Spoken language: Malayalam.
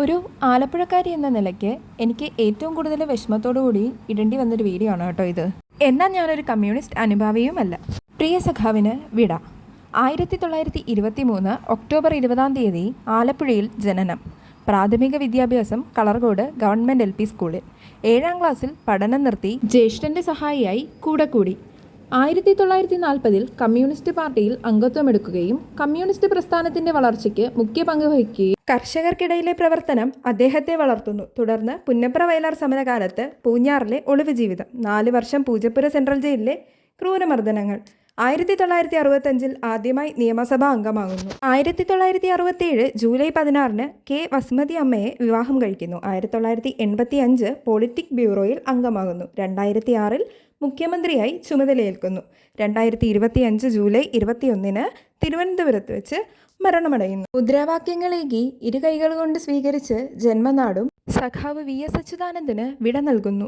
ഒരു ആലപ്പുഴക്കാരി എന്ന നിലയ്ക്ക് എനിക്ക് ഏറ്റവും കൂടുതൽ വിഷമത്തോടു കൂടി ഇടേണ്ടി വന്നൊരു വീഡിയോ ആണ് കേട്ടോ ഇത്. എന്നാൽ ഞാനൊരു കമ്മ്യൂണിസ്റ്റ് അനുഭാവിയുമല്ല. പ്രിയ സഖാവിന് വിട. ആയിരത്തി തൊള്ളായിരത്തി ഇരുപത്തി മൂന്ന് ഒക്ടോബർ ഇരുപതാം തീയതി ആലപ്പുഴയിൽ ജനനം. പ്രാഥമിക വിദ്യാഭ്യാസം കളർകോട് ഗവൺമെന്റ് എൽ പി സ്കൂളിൽ. ഏഴാം ക്ലാസ്സിൽ പഠനം നിർത്തി ജ്യേഷ്ഠന്റെ സഹായിയായി കൂടെ കൂടി. ആയിരത്തി തൊള്ളായിരത്തി നാൽപ്പതിൽ കമ്മ്യൂണിസ്റ്റ് പാർട്ടിയിൽ അംഗത്വമെടുക്കുകയും കമ്മ്യൂണിസ്റ്റ് പ്രസ്ഥാനത്തിന്റെ വളർച്ചയ്ക്ക് മുഖ്യ പങ്ക് വഹിക്കുകയും കർഷകർക്കിടയിലെ പ്രവർത്തനം അദ്ദേഹത്തെ വളർത്തുന്നു. തുടർന്ന് പുന്നപ്ര വയലാർ സമരകാലത്ത് പൂഞ്ഞാറിലെ ഒളിവ് ജീവിതം നാല് വർഷം പൂജപ്പുര സെൻട്രൽ ജയിലിലെ ക്രൂരമർദ്ദനങ്ങൾ ആയിരത്തി തൊള്ളായിരത്തി അറുപത്തഞ്ചിൽ ആദ്യമായി നിയമസഭാ അംഗമാകുന്നു. ആയിരത്തി തൊള്ളായിരത്തി അറുപത്തിയേഴ് ജൂലൈ പതിനാറിന് കെ വസുമതി അമ്മയെ വിവാഹം കഴിക്കുന്നു. ആയിരത്തി തൊള്ളായിരത്തി എൺപത്തി അഞ്ച് പൊളിറ്റിക് ബ്യൂറോയിൽ അംഗമാകുന്നു. രണ്ടായിരത്തി ആറിൽ മുഖ്യമന്ത്രിയായി ചുമതലയേൽക്കുന്നു. രണ്ടായിരത്തി ഇരുപത്തി അഞ്ച് ജൂലൈ ഇരുപത്തിയൊന്നിന് തിരുവനന്തപുരത്ത് വെച്ച് മരണമടയുന്നു. മുദ്രാവാക്യങ്ങളേകി ഇരു കൈകൾ കൊണ്ട് സ്വീകരിച്ച് ജന്മനാടും സഖാവ് വി എസ് അച്യുതാനന്ദന് വിട നൽകുന്നു.